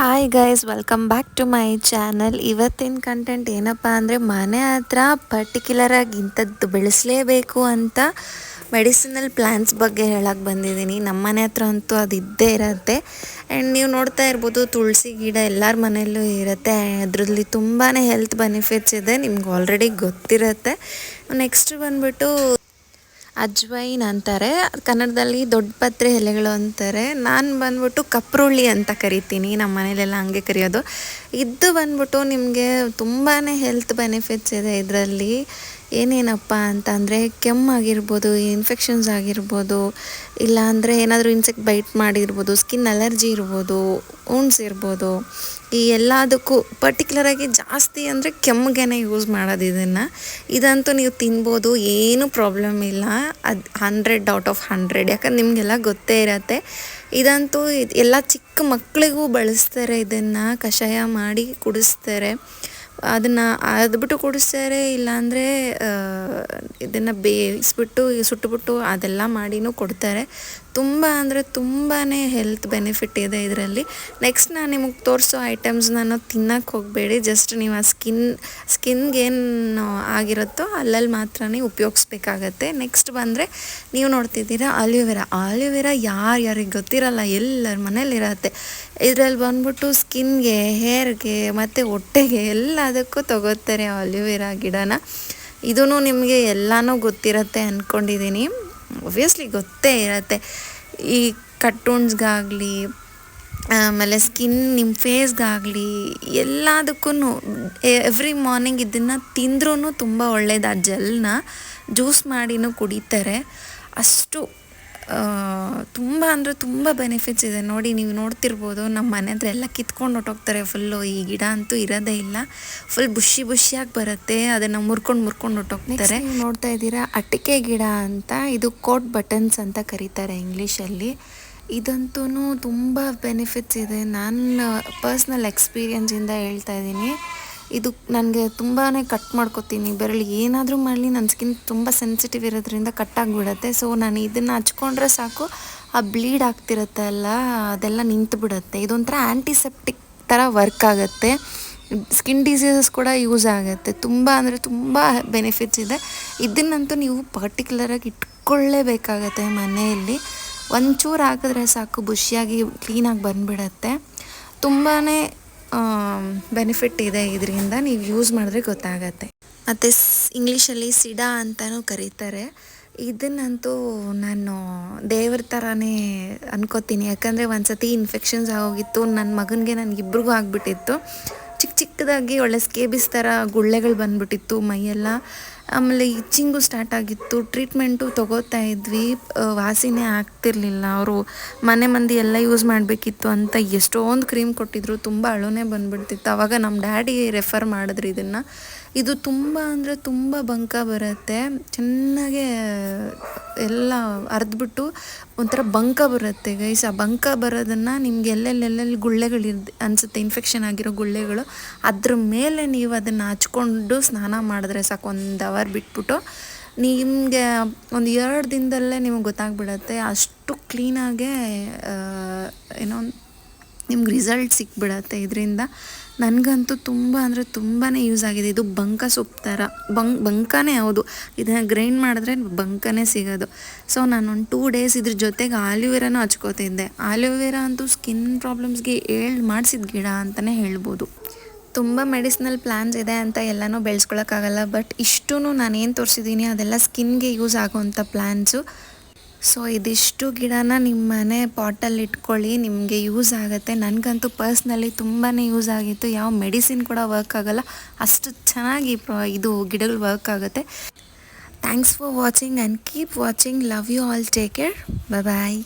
Hi guys welcome back to my channel ಇವತ್ತಿನ content ಏನಪ್ಪ ಅಂದರೆ ಮನೆ ಹತ್ರ ಪರ್ಟಿಕ್ಯುಲರಾಗಿ ಇಂಥದ್ದು ಬೆಳೆಸಲೇಬೇಕು ಅಂತ ಮೆಡಿಸಿನಲ್ ಪ್ಲ್ಯಾನ್ಸ್ ಬಗ್ಗೆ ಹೇಳಕ್ಕೆ ಬಂದಿದ್ದೀನಿ. ನಮ್ಮ ಮನೆ ಹತ್ರ ಅಂತೂ ಅದು ಇದ್ದೇ ಇರುತ್ತೆ. ಆ್ಯಂಡ್ ನೀವು ನೋಡ್ತಾ ಇರ್ಬೋದು, ತುಳಸಿ ಗಿಡ ಎಲ್ಲರ ಮನೆಯಲ್ಲೂ ಇರುತ್ತೆ. ಅದರಲ್ಲಿ ತುಂಬಾ ಹೆಲ್ತ್ ಬೆನಿಫಿಟ್ಸ್ ಇದೆ, ನಿಮ್ಗೆ ಆಲ್ರೆಡಿ ಗೊತ್ತಿರುತ್ತೆ. ನೆಕ್ಸ್ಟ್ ಬಂದ್ಬಿಟ್ಟು ಅಜ್ವೈನ್ ಅಂತಾರೆ. ಕನ್ನಡದಲ್ಲಿ ದೊಡ್ಡ ಪತ್ರೆ ಎಲೆಗಳು ಅಂತಾರೆ. ನಾನು ಬಂದ್ಬಿಟ್ಟು ಕಪ್ರುಳ್ಳಿ ಅಂತ ಕರಿತೀನಿ. ನಮ್ಮ ಮನೇಲೆಲ್ಲ ಹಂಗೆ ಕರೆಯೋದು. ಇದು ಬಂದ್ಬಿಟ್ಟು ನಿಮಗೆ ತುಂಬಾ ಹೆಲ್ತ್ ಬೆನಿಫಿಟ್ಸ್ ಇದೆ ಇದರಲ್ಲಿ. ಏನೇನಪ್ಪ ಅಂತ ಅಂದರೆ ಕೆಮ್ಮಾಗಿರ್ಬೋದು ಇನ್ಫೆಕ್ಷನ್ಸ್ ಆಗಿರ್ಬೋದು, ಇಲ್ಲಾಂದರೆ ಏನಾದರೂ ಇನ್ಸೆಕ್ಟ್ ಬೈಟ್ ಮಾಡಿರ್ಬೋದು ಸ್ಕಿನ್ ಅಲರ್ಜಿ ಇರ್ಬೋದು ಉಣ್ಸ್ ಇರ್ಬೋದು, ಈ ಎಲ್ಲದಕ್ಕೂ ಪರ್ಟಿಕ್ಯುಲರಾಗಿ ಜಾಸ್ತಿ ಅಂದರೆ ಕೆಮ್ಮಿಗೆ ಯೂಸ್ ಮಾಡೋದು ಇದನ್ನು. ಇದಂತೂ ನೀವು ತಿನ್ಬೋದು, ಏನೂ ಪ್ರಾಬ್ಲಮ್ ಇಲ್ಲ. ಅದು ಹಂಡ್ರೆಡ್ ಔಟ್ ಆಫ್ ಹಂಡ್ರೆಡ್ ಯಾಕಂದ್ರೆ ನಿಮಗೆಲ್ಲ ಗೊತ್ತೇ ಇರತ್ತೆ. ಇದಂತೂ ಎಲ್ಲ ಚಿಕ್ಕ ಮಕ್ಕಳಿಗೂ ಬಳಸ್ತಾರೆ ಇದನ್ನು, ಕಷಾಯ ಮಾಡಿ ಕುಡಿಸ್ತಾರೆ. ಅದನ್ನು ಅದ್ಬಿಟ್ಟು ಕುಡಿಸ್ತಾರೆ, ಇಲ್ಲಾಂದರೆ ಇದನ್ನು ಬೇಯಿಸ್ಬಿಟ್ಟು ಸುಟ್ಟುಬಿಟ್ಟು ಅದೆಲ್ಲ ಮಾಡಿನೂ ಕೊಡ್ತಾರೆ. ತುಂಬ ಅಂದರೆ ತುಂಬಾ ಹೆಲ್ತ್ ಬೆನಿಫಿಟ್ ಇದೆ ಇದರಲ್ಲಿ. ನೆಕ್ಸ್ಟ್ ನಾನು ನಿಮಗೆ ತೋರಿಸೋ ಐಟಮ್ಸ್ ನಾನು ತಿನ್ನಕ್ಕೆ ಹೋಗಬೇಡಿ. ಜಸ್ಟ್ ನೀವು ಆ ಸ್ಕಿನ್ ಸ್ಕಿನ್ಗೆ ಏನು ಆಗಿರುತ್ತೋ ಅಲ್ಲಲ್ಲಿ ಮಾತ್ರ ಉಪಯೋಗಿಸ್ಬೇಕಾಗತ್ತೆ. ನೆಕ್ಸ್ಟ್ ಬಂದರೆ ನೀವು ನೋಡ್ತಿದ್ದೀರಾ ಆಲಿವೆರಾ ಆಲಿವೆರಾ ಯಾರು ಯಾರಿಗೆ ಗೊತ್ತಿರಲ್ಲ, ಎಲ್ಲರ ಮನೇಲಿರತ್ತೆ. ಇದರಲ್ಲಿ ಬಂದ್ಬಿಟ್ಟು ಸ್ಕಿನ್ಗೆ ಹೇರ್ಗೆ ಮತ್ತು ಹೊಟ್ಟೆಗೆ ಎಲ್ಲದಕ್ಕೂ ತಗೋತಾರೆ ಆಲಿವೇರಾ ಗಿಡನ. ಇದೂ ನಿಮಗೆ ಎಲ್ಲನೂ ಗೊತ್ತಿರತ್ತೆ ಅಂದ್ಕೊಂಡಿದ್ದೀನಿ ಒಬ್ವಿಯಸ್ಲಿ ಗೊತ್ತೇ ಇರತ್ತೆ. ಈ ಕಟ್ಟೂನ್ಸ್ಗಾಗಲಿ ಆಮೇಲೆ ಸ್ಕಿನ್ ನಿಮ್ಮ ಫೇಸ್ಗಾಗಲಿ ಎಲ್ಲದಕ್ಕೂ ಎವ್ರಿ ಮಾರ್ನಿಂಗ್ ಇದನ್ನು ತಿಂದ್ರೂ ತುಂಬ ಒಳ್ಳೇದು ಆ ಜೆಲ್ನ ಜ್ಯೂಸ್ ಮಾಡಿನೂ ಕುಡಿತಾರೆ. ಅಷ್ಟು ತುಂಬ ಅಂದರೆ ತುಂಬ ಬೆನಿಫಿಟ್ಸ್ ಇದೆ. ನೋಡಿ, ನೀವು ನೋಡ್ತಿರ್ಬೋದು ನಮ್ಮ ಮನೆ ಹತ್ರ ಎಲ್ಲ ಕಿತ್ಕೊಂಡು ಹೊಟ್ಟೋಗ್ತಾರೆ ಫುಲ್ಲು ಈ ಗಿಡ ಅಂತೂ ಇರೋದೇ ಇಲ್ಲ. ಫುಲ್ ಬುಷಿ ಬುಷಿಯಾಗಿ ಬರುತ್ತೆ. ಅದನ್ನು ಮುರ್ಕೊಂಡು ಮುರ್ಕೊಂಡು ಹೊಟ್ಟೋಗ್ತಾರೆ ನೋಡ್ತಾ ಇದ್ದೀರಾ ಅಟಿಕೆ ಗಿಡ ಅಂತ, ಇದು ಕೋಟ್ ಬಟನ್ಸ್ ಅಂತ ಕರೀತಾರೆ ಇಂಗ್ಲೀಷಲ್ಲಿ. ಇದಂತೂ ತುಂಬ ಬೆನಿಫಿಟ್ಸ್ ಇದೆ. ನಾನು ಪರ್ಸ್ನಲ್ ಎಕ್ಸ್ಪೀರಿಯನ್ಸಿಂದ ಹೇಳ್ತಾ ಇದ್ದೀನಿ. ಇದು ನನಗೆ ತುಂಬಾ ಕಟ್ ಮಾಡ್ಕೊತೀನಿ. ಬೆರಳು ಏನಾದರೂ ಮಾಡಲಿ ನನ್ನ ಸ್ಕಿನ್ ತುಂಬ ಸೆನ್ಸಿಟಿವ್ ಇರೋದ್ರಿಂದ ಕಟ್ ಸೊ ನಾನು ಇದನ್ನು ಹಚ್ಕೊಂಡ್ರೆ ಸಾಕು. ಆ ಬ್ಲೀಡ್ ಆಗ್ತಿರತ್ತೆ ಅಲ್ಲ, ಅದೆಲ್ಲ ನಿಂತು ಬಿಡುತ್ತೆ ಇದೊಂಥರ ಆ್ಯಂಟಿಸೆಪ್ಟಿಕ್ ಥರ ವರ್ಕ್ ಆಗುತ್ತೆ. ಸ್ಕಿನ್ ಡಿಸೀಸಸ್ ಕೂಡ ಯೂಸ್ ಆಗುತ್ತೆ. ತುಂಬ ಅಂದರೆ ತುಂಬ ಬೆನಿಫಿಟ್ಸ್ ಇದೆ. ಇದನ್ನಂತೂ ನೀವು ಪರ್ಟಿಕ್ಯುಲರಾಗಿ ಇಟ್ಕೊಳ್ಳೇಬೇಕಾಗತ್ತೆ ಮನೆಯಲ್ಲಿ. ಒಂಚೂರು ಹಾಕಿದ್ರೆ ಸಾಕು ಬುಷಿಯಾಗಿ ಕ್ಲೀನಾಗಿ ಬಂದುಬಿಡತ್ತೆ. ತುಂಬಾ ಬೆನಿಫಿಟ್ ಇದೆ ಇದರಿಂದ. ನೀವು ಯೂಸ್ ಮಾಡಿದ್ರೆ ಗೊತ್ತಾಗತ್ತೆ. ಮತ್ತು ಇಂಗ್ಲೀಷಲ್ಲಿ ಸಿಡಾ ಅಂತಲೂ ಕರೀತಾರೆ. ಇದನ್ನಂತೂ ನಾನು ದೇವ್ರ ಥರನೇ ಅನ್ಕೋತೀನಿ. ಯಾಕಂದರೆ ಒಂದು ಸತಿ ಇನ್ಫೆಕ್ಷನ್ಸ್ ಆಗೋಗಿತ್ತು ನನ್ನ ಮಗನಿಗೆ ನನಗಿಬ್ರಿಗೂ ಆಗಿಬಿಟ್ಟಿತ್ತು. ಚಿಕ್ಕ ಚಿಕ್ಕದಾಗಿ ಒಳ್ಳೆ ಸ್ಕೇಬಿಸ್ ಥರ ಗುಳ್ಳೆಗಳು ಬಂದ್ಬಿಟ್ಟಿತ್ತು ಮೈಯೆಲ್ಲ. ಆಮೇಲೆ ಇಚ್ಚಿಂಗು ಸ್ಟಾರ್ಟ್ ಆಗಿತ್ತು. ಟ್ರೀಟ್ಮೆಂಟು ತೊಗೋತಾ ಇದ್ವಿ. ವಾಸಿನೇ ಆಗ್ತಿರ್ಲಿಲ್ಲ. ಅವರು ಮನೆ ಮಂದಿ ಎಲ್ಲ ಯೂಸ್ ಮಾಡಬೇಕಿತ್ತು ಅಂತ ಎಷ್ಟೊಂದು ಕ್ರೀಮ್ ಕೊಟ್ಟಿದ್ರು. ತುಂಬ ಅಳುನೇ ಬಂದ್ಬಿಡ್ತಿತ್ತು. ಆವಾಗ ನಮ್ಮ ಡ್ಯಾಡಿ ರೆಫರ್ ಮಾಡಿದ್ರು ಇದನ್ನು. ಇದು ತುಂಬ ಅಂದರೆ ತುಂಬ ಬಂಕ ಬರುತ್ತೆ. ಚೆನ್ನಾಗೆ ಎಲ್ಲ ಅರ್ದ್ಬಿಟ್ಟು ಒಂಥರ ಬಂಕ ಬರುತ್ತೆ ಗೈಸ್ ಆ ಬಂಕ ಬರೋದನ್ನು ನಿಮ್ಗೆ ಎಲ್ಲೆಲ್ಲೆಲ್ಲೆಲ್ಲಿ ಗುಳ್ಳೆಗಳಿರ್ದು ಅನಿಸುತ್ತೆ. ಇನ್ಫೆಕ್ಷನ್ ಆಗಿರೋ ಗುಳ್ಳೆಗಳು. ಅದ್ರ ಮೇಲೆ ನೀವು ಅದನ್ನು ಹಚ್ಕೊಂಡು ಸ್ನಾನ ಮಾಡಿದ್ರೆ ಸಾಕು. ಒಂದು ಬಿಟ್ಬಿಟ್ಟು ನಿಮಗೆ ಒಂದು ಎರಡು ದಿನದಲ್ಲೇ ನಿಮಗೆ ಗೊತ್ತಾಗ್ಬಿಡತ್ತೆ. ಅಷ್ಟು ಕ್ಲೀನಾಗೆ ಏನೋ ನಿಮ್ಗೆ ರಿಸಲ್ಟ್ ಸಿಕ್ಬಿಡತ್ತೆ. ಇದರಿಂದ ನನಗಂತೂ ತುಂಬ ಅಂದರೆ ತುಂಬಾ ಯೂಸ್ ಆಗಿದೆ. ಇದು ಬಂಕ ಸೊಪ್ಪು ಥರ. ಬಂಕ್, ಬಂಕನೇ ಹೌದು. ಇದನ್ನು ಗ್ರೈಂಡ್ ಮಾಡಿದ್ರೆ ಬಂಕನೇ ಸಿಗೋದು. ಸೊ ನಾನು ಒಂದು ಟೂ ಡೇಸ್ ಇದ್ರ ಜೊತೆಗೆ ಆಲೋವೆರಾನು ಹಚ್ಕೋತಿದ್ದೆ. ಆಲೋವೆರಾ ಅಂತೂ ಸ್ಕಿನ್ ಪ್ರಾಬ್ಲಮ್ಸ್ಗೆ ಹೇಳ್ ಮಾಡಿಸಿದ ಗಿಡ ಅಂತಲೇ ಹೇಳ್ಬೋದು. ತುಂಬ ಮೆಡಿಸಿನಲ್ ಪ್ಲ್ಯಾನ್ಸ್ ಇದೆ ಅಂತ ಎಲ್ಲನೂ ಬೆಳೆಸ್ಕೊಳಕ್ಕಾಗಲ್ಲ ಬಟ್ ಇಷ್ಟೂ ನಾನು ಏನು ತೋರಿಸಿದ್ದೀನಿ ಅದೆಲ್ಲ ಸ್ಕಿನ್ಗೆ ಯೂಸ್ ಆಗೋವಂಥ ಪ್ಲ್ಯಾನ್ಸು ಸೊ ಇದಿಷ್ಟು ಗಿಡನ ನಿಮ್ಮ ಮನೆ ಪಾಟಲ್ಲಿ ಇಟ್ಕೊಳ್ಳಿ, ನಿಮಗೆ ಯೂಸ್ ಆಗುತ್ತೆ. ನನಗಂತೂ ಪರ್ಸ್ನಲಿ ತುಂಬಾ ಯೂಸ್ ಆಗಿತ್ತು. ಯಾವ ಮೆಡಿಸಿನ್ ಕೂಡ ವರ್ಕ್ ಆಗೋಲ್ಲ. ಅಷ್ಟು ಚೆನ್ನಾಗಿ ಇದು ಗಿಡಗಳು ವರ್ಕ್ ಆಗುತ್ತೆ. Thanks for watching and keep watching love you all take care bye